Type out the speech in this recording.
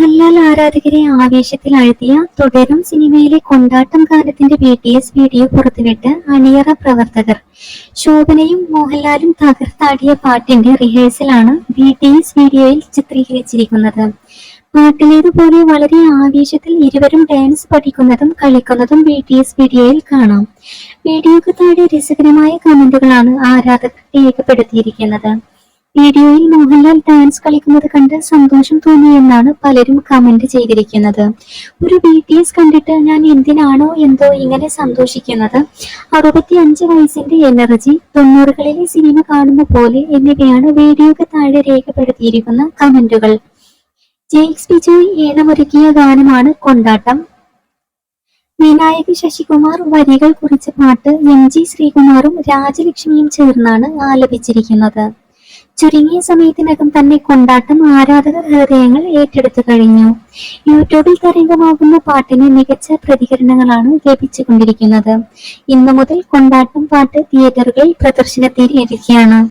മോഹൻലാൽ ആരാധകരെ ആവേശത്തിലാഴ്ത്തിയ തുടരും സിനിമയിലെ കൊണ്ടാട്ടം കാലത്തിന്റെ ബി ടി എസ് വീഡിയോ പുറത്തുവിട്ട് അണിയറ പ്രവർത്തകർ. ശോഭനയും മോഹൻലാലും തകർത്താടിയ പാട്ടിന്റെ റിഹേഴ്സലാണ് ബി ടി എസ് വീഡിയോയിൽ ചിത്രീകരിച്ചിരിക്കുന്നത്. പാട്ടിലേതുപോലെ വളരെ ആവേശത്തിൽ ഇരുവരും ഡാൻസ് പഠിക്കുന്നതും കളിക്കുന്നതും ബി ടി എസ് വീഡിയോയിൽ കാണാം. വീഡിയോക്ക് താഴെ രസകരമായ കമന്റുകളാണ് ആരാധകർ രേഖപ്പെടുത്തിയിരിക്കുന്നത്. വീഡിയോയിൽ മോഹൻലാൽ ഡാൻസ് കളിക്കുന്നത് കണ്ട് സന്തോഷം തോന്നി എന്നാണ് പലരും കമന്റ് ചെയ്തിരിക്കുന്നത്. ഒരു ബി ടി എസ് കണ്ടിട്ട് ഞാൻ എന്തിനാണോ എന്തോ ഇങ്ങനെ സന്തോഷിക്കുന്നത്? അറുപത്തി അഞ്ച് വയസ്സിന്റെ എനർജി തൊണ്ണൂറുകളിലെ സിനിമ കാണുന്ന പോലെ എന്നിവയാണ് വീഡിയോക്ക് താഴെ രേഖപ്പെടുത്തിയിരിക്കുന്ന കമന്റുകൾ ജെയ്ക്സ് ബിജോയ് ഈണമൊരുക്കിയ ഗാനമാണ് കൊണ്ടാട്ടം. വിനായക് ശശികുമാർ വരികൾ കുറിച്ച പാട്ട് എം ജി ശ്രീകുമാറും രാജലക്ഷ്മിയും ചേർന്നാണ് ആലപിച്ചിരിക്കുന്നത്. ചുരുങ്ങിയ സമയത്തിനകം തന്നെ കൊണ്ടാട്ടം ആരാധക ഹൃദയങ്ങൾ ഏറ്റെടുത്തു കഴിഞ്ഞു. യൂട്യൂബിൽ തരംഗമാകുന്ന പാട്ടിന് മികച്ച പ്രതികരണങ്ങളാണ് ലഭിച്ചുകൊണ്ടിരിക്കുന്നത്. ഇന്നു മുതൽ കൊണ്ടാട്ടം പാട്ട് തിയേറ്ററുകളിൽ പ്രദർശനത്തിൽ ഇരിക്കുകയാണ്